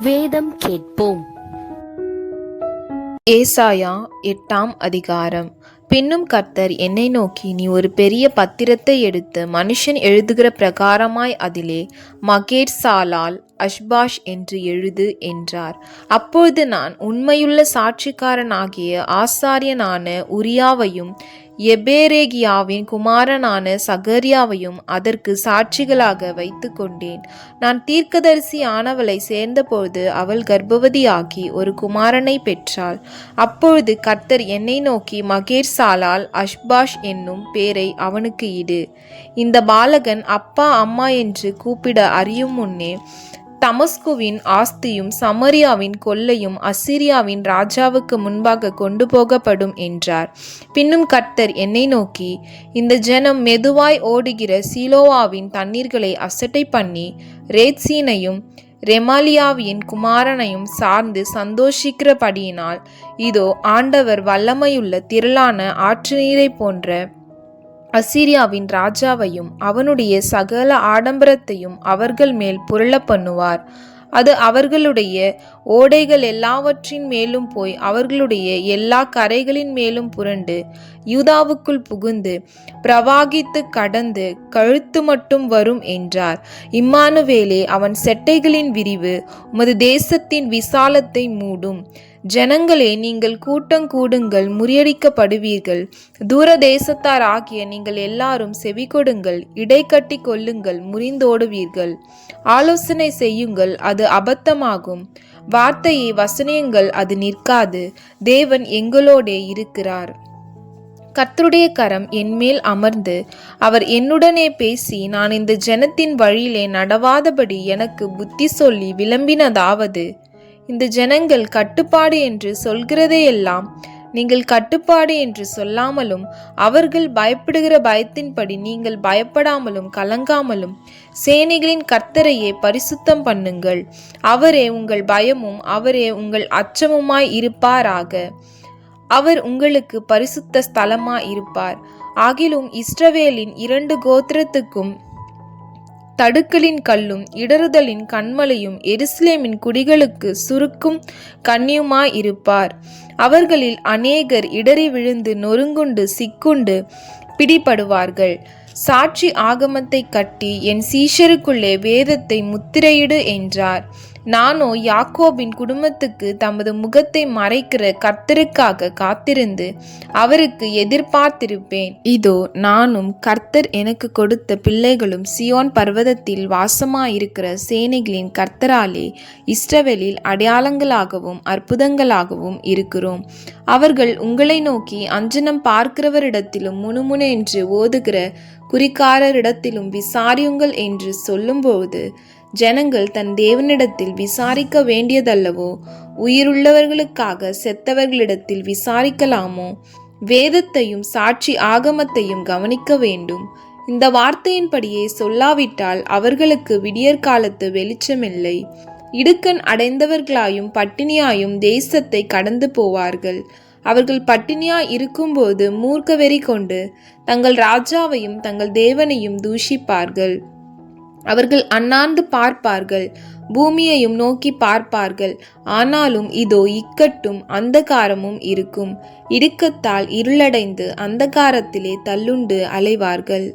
வேதம் கேட்போம். ஏசாயா எட்டாம் அதிகாரம். பின்னும் கர்த்தர் என்னை நோக்கி நீ ஒரு பெரிய பத்திரத்தை எடுத்து மனுஷன் எழுதுகிற பிரகாரமாய் அதிலே மகேர் சாலால் அஷ்பாஷ் என்று எழுது என்றார். அப்பொழுது நான் உண்மையுள்ள சாட்சிக்காரனாகிய ஆசாரியனான உரியாவையும் எபேரேகியாவின் குமாரனான சகரியாவையும் அதற்கு சாட்சிகளாக வைத்து கொண்டேன். நான் தீர்க்கதரிசி ஆனவளை சேர்ந்தபொழுது அவள் கர்ப்பவதியாகி ஒரு குமாரனை பெற்றாள். அப்பொழுது கர்த்தர் என்னை நோக்கி மகேர் சாலால் அஷ்பாஷ் என்னும் பேரை அவனுக்கு இடு. இந்த பாலகன் அப்பா அம்மா என்று கூப்பிட அறியும் முன்னே தமஸ்குவின் ஆஸ்தியும் சமரியாவின் கொள்ளையும் அசிரியாவின் ராஜாவுக்கு முன்பாக கொண்டு போகப்படும் என்றார். பின்னும் கர்த்தர் என்னை நோக்கி இந்த ஜனம் மெதுவாய் ஓடுகிற சீலோவாவின் தண்ணீர்களை அசட்டை பண்ணி ரேத்சீனையும் ரெமாலியாவின் குமாரனையும் சார்ந்து சந்தோஷிக்கிறபடியினால் இதோ ஆண்டவர் வல்லமையுள்ள திரளான ஆற்று நீரை போன்ற அசீரியாவின் ராஜாவையும் அவனுடைய சகல ஆடம்பரத்தையும் அவர்கள் மேல் புரள பண்ணுவார். அது அவர்களுடைய ஓடைகள் எல்லாவற்றின் மேலும் போய் அவர்களுடைய எல்லா கரைகளின் மேலும் புரண்டு யூதாவுக்குள் புகுந்து பிரவாகித்து கடந்து கழுத்து மட்டும் வரும் என்றார். இம்மானுவேலே அவன் செட்டைகளின் விரிவு உமது தேசத்தின் விசாலத்தை மூடும். ஜனங்களே நீங்கள் கூட்டம் கூடுங்கள் முறியடிக்கப்படுவீர்கள். தூர தேசத்தார் ஆகிய நீங்கள் எல்லாரும் செவி கொடுங்கள் இடை கட்டி கொள்ளுங்கள் முறிந்தோடுவீர்கள். ஆலோசனை செய்யுங்கள் அது அபத்தமாகும். வார்த்தையை வசனியுங்கள் அது நிற்காது. தேவன் எங்களோடே இருக்கிறார். கர்த்தருடைய கரம் என்மேல் அமர்ந்து அவர் என்னுடனே பேசி நான் இந்த ஜனத்தின் வழியிலே நடவாதபடி எனக்கு புத்தி சொல்லி விளம்பினதாவது. இந்த ஜனங்கள் கட்டுப்பாடு என்று சொல்கிறதையெல்லாம் நீங்கள் கட்டுப்பாடு என்று சொல்லாமலும் அவர்கள் பயப்படுகிற பயத்தின்படி நீங்கள் பயப்படாமலும் கலங்காமலும் சேனைகளின் கர்த்தரையே பரிசுத்தம் பண்ணுங்கள். அவரே உங்கள் பயமும் அவரே உங்கள் அச்சமுமாய் இருப்பாராக. அவர் உங்களுக்கு பரிசுத்த ஸ்தலமாய் இருப்பார் ஆகிலும் இஸ்ரவேலின் இரண்டு கோத்திரத்துக்கும் தடுக்கலின் கல்லும் இடறுதலின் கண்மலையும் எருசலேமின் குடிகளுக்கு சுருக்கும் கண்ணியுமாயிருப்பார் அவர்களில் அநேகர் இடறி விழுந்து நொறுங்குண்டு சிக்குண்டு பிடிபடுவார்கள். சாட்சி ஆகமத்தை கட்டி என் சீஷருக்குள்ளே வேதத்தை முத்திரையிடு என்றார். நானோ யாக்கோபின் குடும்பத்துக்கு தமது முகத்தை மறைக்கிற கர்த்தருக்காக காத்திருந்து அவருக்கு எதிர்பார்த்திருப்பேன். இதோ நானும் கர்த்தர் எனக்கு கொடுத்த பிள்ளைகளும் சியோன் பர்வதத்தில் வாசமாயிருக்கிற சேனைகளின் கர்த்தராலே இஸ்ரவேலில் அடையாளங்களாகவும் அற்புதங்களாகவும் இருக்கிறோம். அவர்கள் உங்களை நோக்கி அஞ்சனம் பார்க்கிறவரிடத்திலும் முணுமுணு என்று ஓதுகிற குறிக்காரரிடத்திலும் விசாரியுங்கள் என்று சொல்லும்போது ஜனங்கள் தன் தேவனிடத்தில் விசாரிக்க வேண்டியதல்லவோ? உயிருள்ளவர்களுக்காக செத்தவர்களிடத்தில் விசாரிக்கலாமோ? வேதத்தையும் சாட்சி ஆகமத்தையும் கவனிக்க வேண்டும். இந்த வார்த்தையின்படியே சொல்லாவிட்டால் அவர்களுக்கு விடியற்காலத்து வெளிச்சமில்லை. இடுக்கண் அடைந்தவர்களாயும் பட்டினியாயும் தேசத்தை கடந்து போவார்கள். அவர்கள் பட்டினியா இருக்கும்போது மூர்க்க வெறி கொண்டு தங்கள் ராஜாவையும் தங்கள் தேவனையும் தூஷிப்பார்கள். அவர்கள் அண்ணாந்து பார்ப்பார்கள் பூமியையும் நோக்கி பார்ப்பார்கள். ஆனாலும் இதோ இக்கட்டும் அந்தகாரமும் இருக்கும். இடுக்கத்தால் இருளடைந்து அந்தகாரத்திலே தள்ளுண்டு அலைவார்கள்.